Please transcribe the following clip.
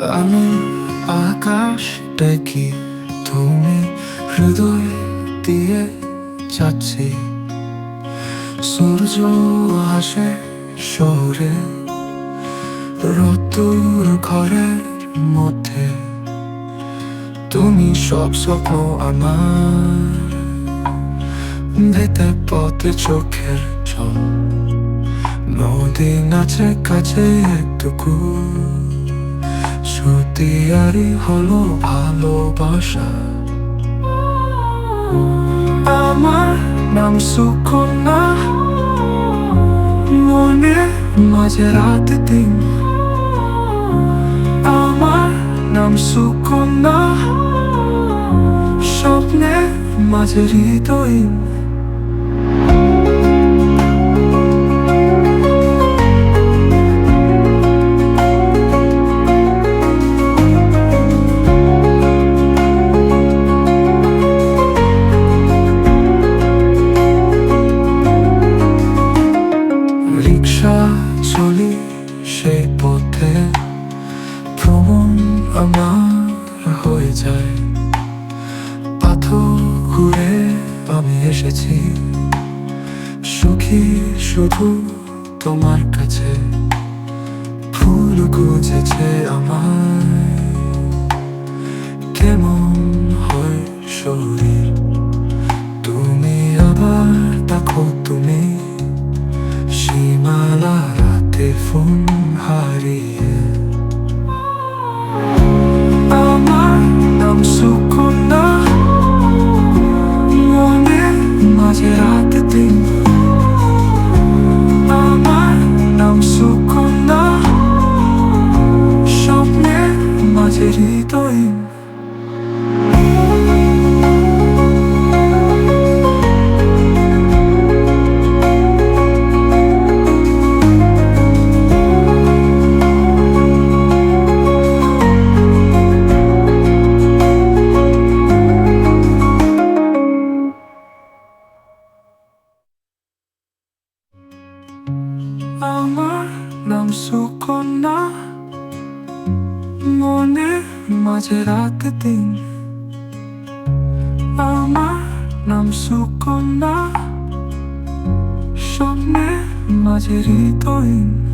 আমি আকাশ দেখি তুমি হৃদয় দিয়ে যাচ্ছি? সূর্য আসে শহরে রতুর ঘরের মধ্যে। তুমি সব স্বপ্ন আমার ভেতে পথে চোখের জল। নদী নাচে কাছে একটুকু সত্যিয়ারি হলো ভালোবাসা। আমার নাম সুকন্যা। মনে মাঝে রাত দিন। আমার নাম সুকন্যা। স্বপ্নে মাঝে হৃদয় আমার হয়ে যায়। পাথর ঘুরে আমি এসেছি। সুখী শুধু তোমার কাছে। ফুল গুজেছে আমার কেমন হয় শরীর? তুমি আবার দেখো তুমি। সীমালা রাতে ফোন আমার নাম সুকন্যা। মনে মাঝে রাত দিন। আমার নাম সুকন্যা। স্বপ্নে মাঝে হৃদয়